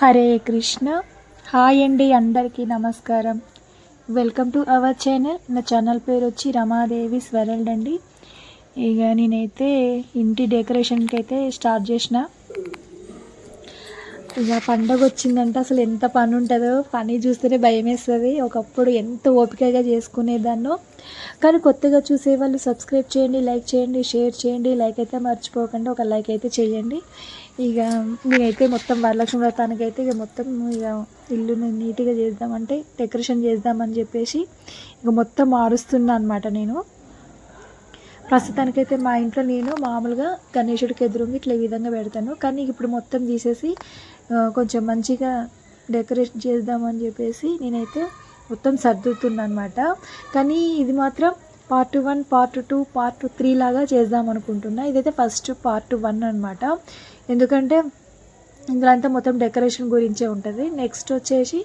Hare Krishna. Hi అండి అందరికీ నమస్కారం. వెల్కమ్ టు అవర్ ఛానల్ నా ఛానల్ పేరు వచ్చి రమాదేవి స్వరల్డ్ అండి. ఇక నేనైతే ఇంటి డెకరేషన్కి అయితే స్టార్ట్ చేసిన. ఇక పండగ వచ్చిందంటే అసలు ఎంత పని ఉంటుందో పని చూస్తేనే భయం వేస్తుంది ఒకప్పుడు ఎంత ఓపికగా చేసుకునేదాన్నో. కానీ కొత్తగా చూసే వాళ్ళు సబ్స్క్రైబ్ చేయండి లైక్ చేయండి షేర్ చేయండి. లైక్ అయితే మర్చిపోకండి ఒక లైక్ అయితే చేయండి. ఇక నేనైతే మొత్తం వరలక్ష్మి వ్రతానికి అయితే ఇక మొత్తం ఇక ఇల్లుని నీట్గా చేద్దామంటే డెకరేషన్ చేద్దామని చెప్పేసి ఇక మొత్తం మారుస్తున్నా అనమాట నేను. ప్రస్తుతానికైతే మా ఇంట్లో నేను మామూలుగా గణేశుడికి ఎదురుంగి ఇట్లా ఈ విధంగా పెడతాను. కానీ ఇప్పుడు మొత్తం తీసేసి కొంచెం మంచిగా డెకరేట్ చేద్దామని చెప్పేసి నేనైతే మొత్తం సర్దుతున్నా అనమాట కానీ ఇది మాత్రం part one part two part three లాగా చేద్దాం అనుకుంటున్నా. ఇదైతే ఫస్ట్ పార్ట్ వన్ అనమాట ఎందుకంటే ఇందులో అంతా మొత్తం డెకరేషన్ గురించే ఉంటుంది. నెక్స్ట్ వచ్చేసి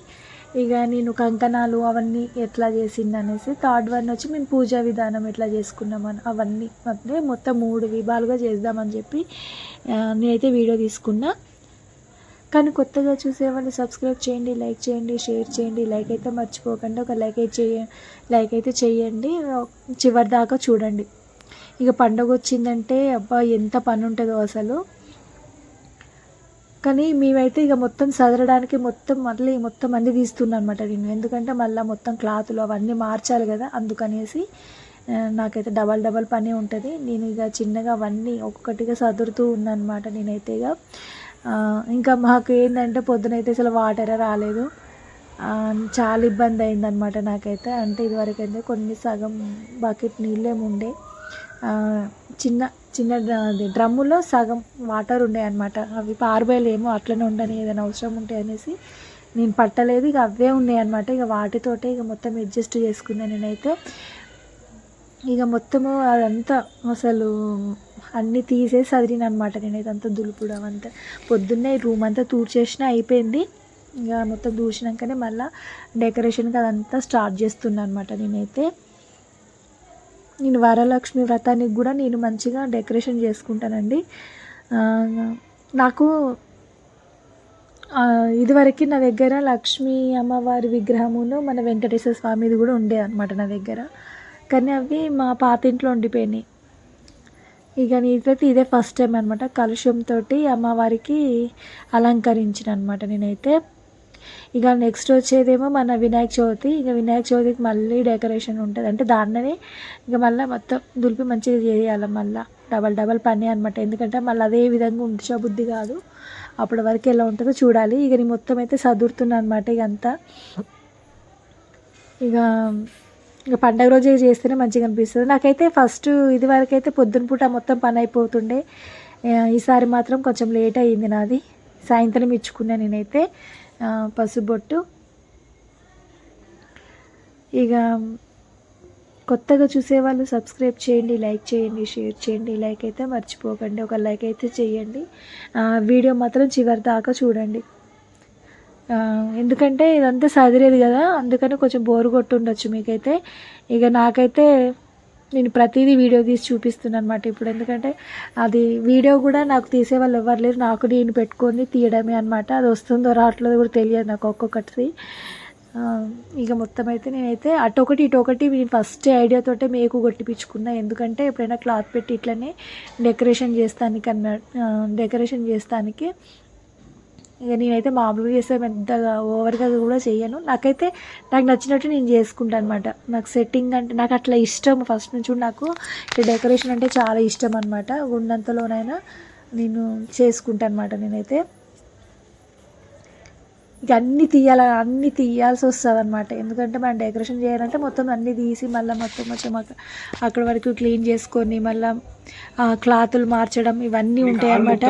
ఇక నేను కంకణాలు అవన్నీ ఎట్లా చేసింది అనేసి థర్డ్ వన్ వచ్చి మేము పూజా విధానం ఎట్లా చేసుకున్నామని అవన్నీ. అంటే మొత్తం మూడు విభాలుగా చేద్దామని చెప్పి నేనైతే వీడియో తీసుకున్నా. కానీ కొత్తగా చూసే వాళ్ళు సబ్స్క్రైబ్ చేయండి లైక్ చేయండి షేర్ చేయండి. లైక్ అయితే మర్చిపోకండి. ఒక లైక్ అయితే చేయ లైక్ అయితే చేయండి. చివరి దాకా చూడండి. ఇక పండగ వచ్చిందంటే అబ్బా ఎంత పని ఉంటుందో అసలు. కానీ మేమైతే ఇక మొత్తం సదరడానికి మొత్తం మళ్ళీ మొత్తం అన్ని తీస్తున్నాను అనమాట నేను. ఎందుకంటే మళ్ళీ మొత్తం క్లాతులు అవన్నీ మార్చాలి కదా అందుకనేసి నాకైతే డబల్ డబల్ పని ఉంటుంది. నేను ఇక చిన్నగా అవన్నీ ఒక్కొక్కటిగా సదురుతూ ఉన్నానమాట అనమాట నేనైతే ఇక. ఇంకా మాకు ఏంటంటే పొద్దునైతే అసలు వాటరే రాలేదు. చాలా ఇబ్బంది అయిందనమాట నాకైతే. అంటే ఇదివరకు అయితే కొన్ని సగం బకెట్ నీళ్ళేముండే చిన్న చిన్న అది డ్రమ్ములో సగం వాటర్ ఉండే అనమాట అవి పారబోయలేమో అట్లనే ఉండని ఏదైనా అవసరం ఉంటే అనేసి నేను పట్టలేదు. ఇక అవే ఉన్నాయి అనమాట ఇక వాటితోటే ఇక మొత్తం అడ్జస్ట్ చేసుకున్నాను నేనైతే. ఇక మొత్తము అదంతా అసలు అన్నీ తీసేసి చదివిన అనమాట నేనైతే అంతా దులుపుడు పొద్దున్నే రూమ్ అంతా తూర్చేసినా అయిపోయింది. ఇంకా మొత్తం దూసినాకనే మళ్ళీ డెకరేషన్కి అదంతా స్టార్ట్ చేస్తున్నాను అనమాట నేనైతే. నేను వరలక్ష్మి వ్రతానికి కూడా నేను మంచిగా డెకరేషన్ చేసుకుంటానండి. నాకు ఇదివరకు నా దగ్గర లక్ష్మీ అమ్మవారి విగ్రహమును మన వెంకటేశ్వర స్వామిది కూడా ఉండే అనమాట నా దగ్గర. కానీ అవి మా పాత ఇంట్లో ఉండిపోయినాయి. ఇక నేనైతే ఇదే ఫస్ట్ టైం అనమాట కలుషంతో అమ్మవారికి అలంకరించిన అనమాట నేనైతే. ఇక నెక్స్ట్ వచ్చేదేమో మన వినాయక చవితి. ఇక వినాయక చవితికి మళ్ళీ డెకరేషన్ ఉంటుంది. అంటే దాన్ననే ఇక మళ్ళీ మొత్తం దులిపి మంచిగా చేయాలి మళ్ళీ. డబల్ డబల్ పని అనమాట ఎందుకంటే మళ్ళీ అదే విధంగా ఉంచబుద్ధి కాదు. అప్పటి వరకు ఎలా ఉంటుందో చూడాలి. ఇక నేను మొత్తం అయితే చదువుతున్నాను అనమాట ఇక అంతా. ఇక ఇక పండగ రోజే చేస్తేనే మంచిగా అనిపిస్తుంది. నాకైతే ఫస్ట్ ఇది వరకు అయితే పొద్దున పూట మొత్తం పని అయిపోతుండే. ఈసారి మాత్రం కొంచెం లేట్ అయ్యింది నాది. సాయంత్రం ఇచ్చుకున్నా నేనైతే. పసుబొట్టు ఇక కొత్తగా చూసేవాళ్ళు సబ్స్క్రైబ్ చేయండి లైక్ చేయండి షేర్ చేయండి. లైక్ అయితే మర్చిపోకండి. ఒక లైక్ అయితే చేయండి. వీడియో మాత్రం చివరి దాకా చూడండి. ఎందుకంటే ఇదంతా సదిరేది కదా అందుకని కొంచెం బోరు కొట్టుండొచ్చు మీకైతే. ఇక నాకైతే నేను ప్రతిదీ వీడియో తీసి చూపిస్తున్నాను అనమాట ఇప్పుడు ఎందుకంటే అది వీడియో కూడా నాకు తీసే వాళ్ళు ఎవరు లేరు. నాకు నేను పెట్టుకొని తీయడమే అనమాట అది వస్తుందో రావట్లేదో కూడా తెలియదు నాకు ఒక్కొక్కటి ఇక మొత్తం అయితే నేనైతే అటు ఒకటి ఇటు ఒకటి నేను ఫస్ట్ ఐడియాతోటే మేకు కొట్టిపించుకున్నా ఎందుకంటే ఎప్పుడైనా క్లాత్ పెట్టి ఇట్లనే డెకరేషన్ చేస్తానికి అన్న డెకరేషన్ చేస్తానికి ఇక నేనైతే మామూలుగా చేస్తే పెద్దగా ఓవర్గా కూడా చేయను. నాకైతే నాకు నచ్చినట్టు నేను చేసుకుంటాను అనమాట నాకు సెట్టింగ్ అంటే నాకు అట్లా ఇష్టం. ఫస్ట్ నుంచి నాకు డెకరేషన్ అంటే చాలా ఇష్టం అనమాట ఉన్నంతలోనైనా నేను చేసుకుంటాను అనమాట నేనైతే. ఇక అన్నీ తీయాలి అన్నీ తీయాల్సి వస్తుంది అనమాట ఎందుకంటే మనం డెకరేషన్ చేయాలంటే మొత్తం అన్నీ తీసి మళ్ళీ మొత్తం మొత్తం అక్క- అక్కడ వరకు క్లీన్ చేసుకొని మళ్ళీ క్లాతులు మార్చడం ఇవన్నీ ఉంటాయి అనమాట